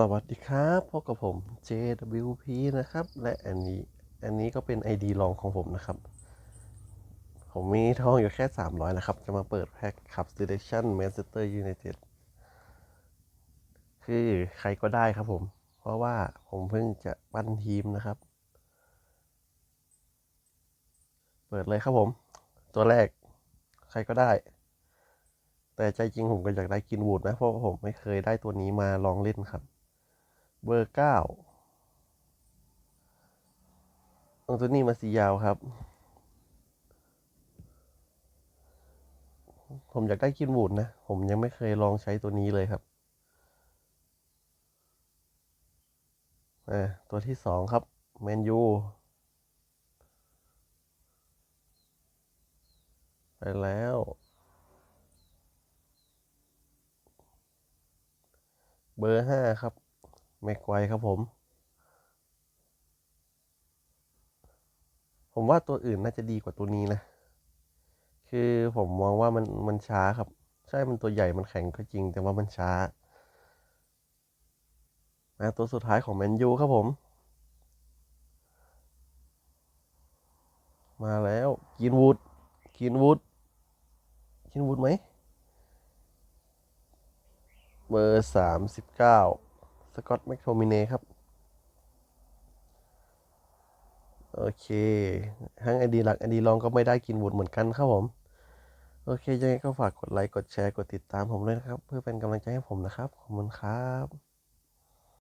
สวัสดีครับพบกับผม JWP นะครับ และอันนี้อันนี้ก็เป็น ID รองของผมนะครับ ผมมีทองอยู่แค่ 300 นะครับ จะมาเปิดแพ็คขับ Selection Manchester United คือใครก็ได้ครับผม เพราะว่าผมเพิ่งจะปั้นทีมนะครับ เปิดเลยครับผม ตัวแรกใครก็ได้แต่ใจจริงผมก็อยากได้กินวูดนะ เพราะว่าผมไม่เคยได้ตัวนี้มาลองเล่นครับ เบอร์เก้าอังตัวนี้มาสียาวครับ ผมอยากได้กินวูดนะ ผมยังไม่เคยลองใช้ตัวนี้เลยครับตัวที่สองครับแมนยูไปแล้ว เบอร์ห้าครับ แม็กไกวครับผม ผมว่าตัวอื่นน่าจะดีกว่าตัวนี้นะ คือผมมองว่ามันมันช้าครับ ใช่มันตัวใหญ่มันแข็งก็จริง แต่ว่ามันช้านะตัวสุดท้ายของแมนยูครับผม มาแล้วกินวูดกินวูดกินวูดไหมเบอร์สามสิบเก้า สกอตแมคโทมิเน่ครับ โอเค ทั้งไอดีหลักไอดีรองก็ไม่ได้กินบุญเหมือนกันครับผม โอเคยังไงก็ฝากกดไลค์ กดแชร์ กดติดตามผมด้วยนะครับ เพื่อเป็นกำลังใจให้ผมนะครับ ขอบคุณครับ